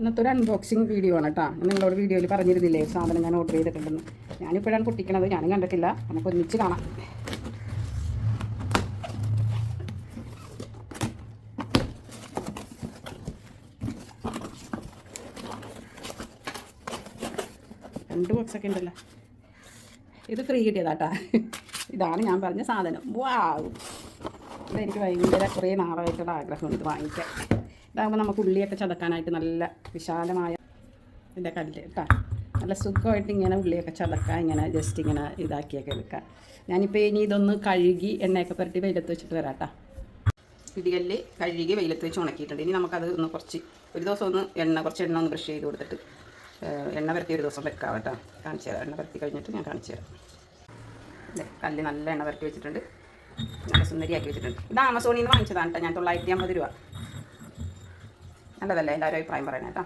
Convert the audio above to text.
ഇന്നത്തെ ഒരു unboxing video ആണ് കേട്ടോ നിങ്ങളോട് വീഡിയോയിൽ പറഞ്ഞിരുന്നില്ലേ സാധനം ഞാൻ ഓർഡർ ചെയ്തിട്ടുണ്ടെന്ന്. ഞാനിപ്പോഴാണ് പൊട്ടിക്കണത് ഞാനും കണ്ടിട്ടില്ല. നമുക്ക് ഒന്നിച്ച് കാണാം. രണ്ട് ബോക്സൊക്കെ ഉണ്ടല്ലോ. ഇത് ഫ്രീ കിട്ടിയതാട്ടാ ഇതാണ് ഞാൻ പറഞ്ഞ സാധനം. വാവ് ഇതെനിക്ക് ഭയങ്കര കുറേ നാളായിട്ടുള്ള ആഗ്രഹമാണ് ഇത് വാങ്ങിക്കാൻ. ഇതാകുമ്പോൾ നമുക്ക് ഉള്ളിയൊക്കെ ചതക്കാനായിട്ട് നല്ല വിശാലമായ ഇതിന്റെ കല്ല് കേട്ടോ. നല്ല സുഖമായിട്ട് ഇങ്ങനെ ഉള്ളിയൊക്കെ ചതക്കാൻ ഇങ്ങനെ ജസ്റ്റ് ഇങ്ങനെ ഇതാക്കിയൊക്കെ എടുക്കാം. ഞാനിപ്പോൾ ഇനി ഇതൊന്ന് കഴുകി എണ്ണയൊക്കെ പുരട്ടി വെയിലത്ത് വെച്ചിട്ട് വരാം കേട്ടോ. കഴുകി വെയിലത്ത് വെച്ച് ഉണക്കിയിട്ടുണ്ട്. ഇനി നമുക്കത് ഒന്ന് കുറച്ച് ഒരു ദിവസം ഒന്ന് എണ്ണ കുറച്ച് എണ്ണ ഒന്ന് ബ്രഷ് ചെയ്ത് കൊടുത്തിട്ട് എണ്ണ പരത്തി ഒരു ദിവസം വെക്കാം കേട്ടോ. കാണിച്ചു തരാം. എണ്ണ പരത്തി കഴിഞ്ഞിട്ട് ഞാൻ കാണിച്ചു തരാം. കല്ല് നല്ല എണ്ണ പരത്തി വെച്ചിട്ടുണ്ട്. നല്ല സുന്ദരിയാക്കി വെച്ചിട്ടുണ്ട്. ഇത് ആമസോണിൽ നിന്ന് വാങ്ങിച്ചതാണ് കേട്ടോ. ഞാൻ തൊള്ളായിരത്തി അമ്പത് രൂപ. നല്ലതല്ലേ എല്ലാവരും അഭിപ്രായം പറയണേ കേട്ടോ?